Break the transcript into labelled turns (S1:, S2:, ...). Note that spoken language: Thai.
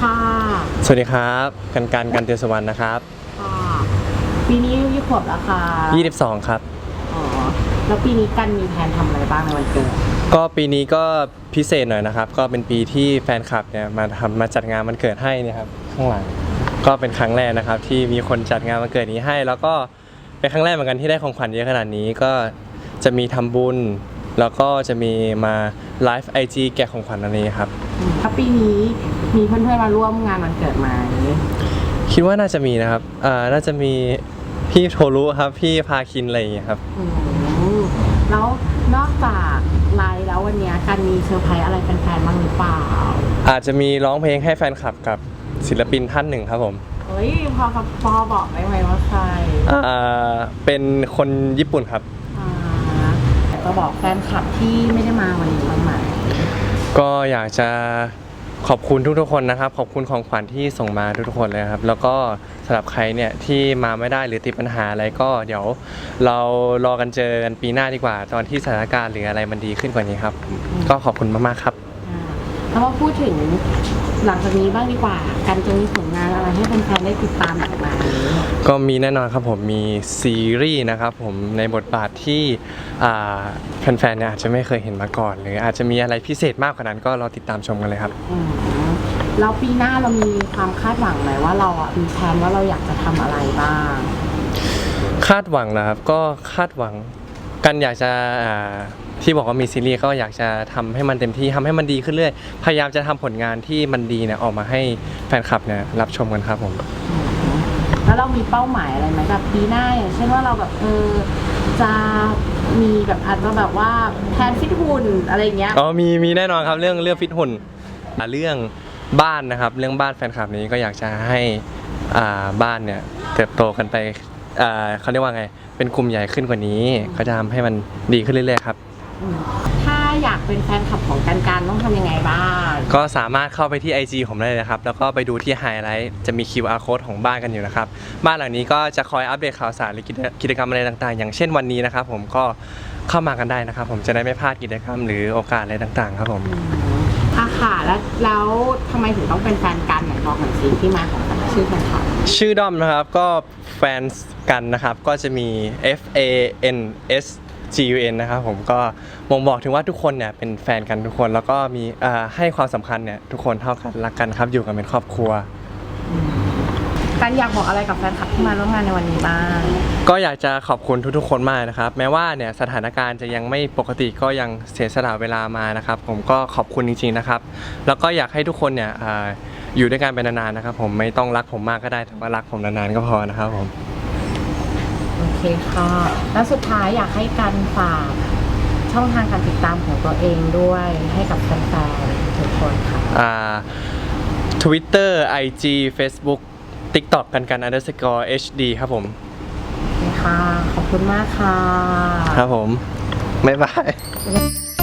S1: ค่ะ
S2: สวัสดีครับกันการกันเตียสวรรณนะครับ
S1: ค่ะปีนี้อายุยี่ขวบแล้วค่ะ
S2: 22 ครับ
S1: อ๋อแล้วปีนี้กันมีแผนทำอะไรบ้างในวันเกิด
S2: ก็ปีนี้ก็พิเศษหน่อยนะครับ ก็เป็นปีที่แฟนคลับเนี่ยมาทำมาจัดงานวันเกิดให้เนะครับข้างหลังก็เป็นครั้งแรกนะครับ ที่มีคนจัดงานวันเกิดนี้ให้ แล้วก็เป็นครั้งแรกเหมือนกันที่ได้ของขวัญเยอะขนาดนี้ก็จะมีทำบุญ แล้วก็จะมีมา ไลฟ์ไอจีแกะของขวัญอันนี้ครับ
S1: ถ้าปีนี้มีเพื่อนๆมาร่วมงานวันเกิดไหม
S2: คิดว่าน่าจะมีนะครับอ่าน่าจะมีพี่โทรุครับ พี่พาคินอะไรอย่างเงี้ยครับ
S1: อืมแล้วนอกจากไลฟ์แล้ววันเนี้ยกันมีเซอร์ไพรส์อะไรแฟนๆบ้างหรือเปล่า
S2: อาจจะมีร้องเพลงให้แฟนคลับกับศิลปินท่านหนึ่งครับผม
S1: เฮ้ยพอพอบอกได้ไหมว่าใคร
S2: อ่าเป็นคนญี่ปุ่นครับ
S1: อ่าบอกแฟนคลับที่ไม่ได้มาวันนี้บ้างไหม
S2: ก็อยากจะขอบคุณทุกๆคนนะครับ ขอบคุณของขวัญที่ส่งมาทุกๆคนเลยครับ แล้วก็สำหรับใครเนี่ยที่มาไม่ได้หรือติดปัญหาอะไรก็เดี๋ยวเรารอกันเจอกันปีหน้าดีกว่า ตอนที่สถานการณ์หรืออะไรมันดีขึ้นกว่านี้ครับ ก็ขอบคุณมากๆครับ
S1: แล้วมาพูดถึงหลังจากนี้บ้างดีกว่ากันจะมีผลงานอะไรให้แฟนๆได้ติดตามอีกไหม
S2: ก็มีแน่นอนครับผมมีซีรีส์นะครับผมในบทบาทที่อ่าแฟนๆเนี่ยอาจจะไม่เคยเห็นมาก่อน หรืออาจจะมีอะไรพิเศษมากกว่านั้นก็รอติดตามชมกันเลยครับ
S1: อืมแล้วปีหน้าเรามีความคาดหวังไหมว่าเราอะมีแผนว่าเราอยากจะทำอะไรบ้าง
S2: คาดหวังนะครับก็คาดหวัง กันอยากจะอ่าที่บอกว่ามีซีรีส์ก็อยากจะทำให้มันเต็มที่ทำให้มันดีขึ้นเรื่อยพยายามจะทำผลงานที่มันดีเนี่ยออกมาให้แฟนคลับเนี่ยรับชมกันครับผม
S1: แล้วเรามีเป้าหมายอะไรไหมแบบปีหน้าอย่างเช่นว่าเราแบบเออจะมีแบบอาจจะแบบว่าแทนฟิตหุ่นอะไรอย่างเงี้ย
S2: อ๋อมีมีแน่นอนครับเรื่องเรื่องฟิตหุ่นอ่าเรื่องบ้านนะครับ เรื่องบ้านแฟนคลับนี้ก็อยากจะให้อ่าบ้านเนี่ยเติบโตกันไป อ่าเขาเรียกว่าไง เป็นกลุ่มใหญ่ขึ้นกว่านี้ก็จะทำให้มันดีขึ้นเรื่อยๆครับ
S1: อืมถ้าอยากเป็นแฟนคลับของกันการต้องทำยังไงบ้าง
S2: ก็สามารถเข้าไปที่ IG ผมได้เลยนะครับ แล้วก็ไปดูที่ไฮไลท์จะมี QR code ของบ้านกันอยู่นะครับ บ้านหลังนี้ก็จะคอยอัปเดตข่าวสารหรือกิจกิจกรรมอะไรต่างๆ อย่างเช่นวันนี้นะครับ ผมก็เข้ามากันได้นะครับ ผมจะได้ไม่พลาดกิจกรรมหรือโอกาสอะไรต่างๆ ครับผม
S1: อาค่ะ แล้วแล้วทำไมถึงต้องเป็นแฟนกันไหนบอกหน่อยสิที่มาของชื่อแฟนคลับ
S2: ชื่อด้อมนะครับก็แฟนกันนะครับก็จะมี F A N S G U N นะครับผมก็บ่งบอกถึงว่าทุกคนเนี่ยเป็นแฟนกันทุกคน แล้วก็มีอ่าให้ความสำคัญเนี่ยทุกคนเท่ากันรักกันครับอยู่กันเป็นครอบครัว
S1: กันอยากบอกอะไรกับแฟนคลับที่มาร่วมงานในวันนี้บ้าง
S2: ก็อยากจะขอบคุณทุกๆ คนมากนะครับ แม้ว่าเนี่ยสถานการณ์จะยังไม่ปกติก็ยังเสียสละเวลามานะครับ ผมก็ขอบคุณจริงๆนะครับ แล้วก็อยากให้ทุกคนเนี่ยอ่าอยู่ด้วยกันเป็นนานๆนะครับผมไม่ต้องรักผมมากก็ได้แต่ว่ารักผมนานๆก็พอนะครับผม
S1: โอเคค่ะ แล้วสุดท้ายอยากให้กันฝากช่องทางการติดตามของตัวเองด้วยให้กับแฟนๆทุกคนค่ะ
S2: อ่า Twitter IG Facebook TikTok กันกัน underscore HD ครับผม
S1: โอเคค่ะ ขอบคุณมากค่ะ
S2: ครับผม บ๊ายบาย
S1: บ๊ายบาย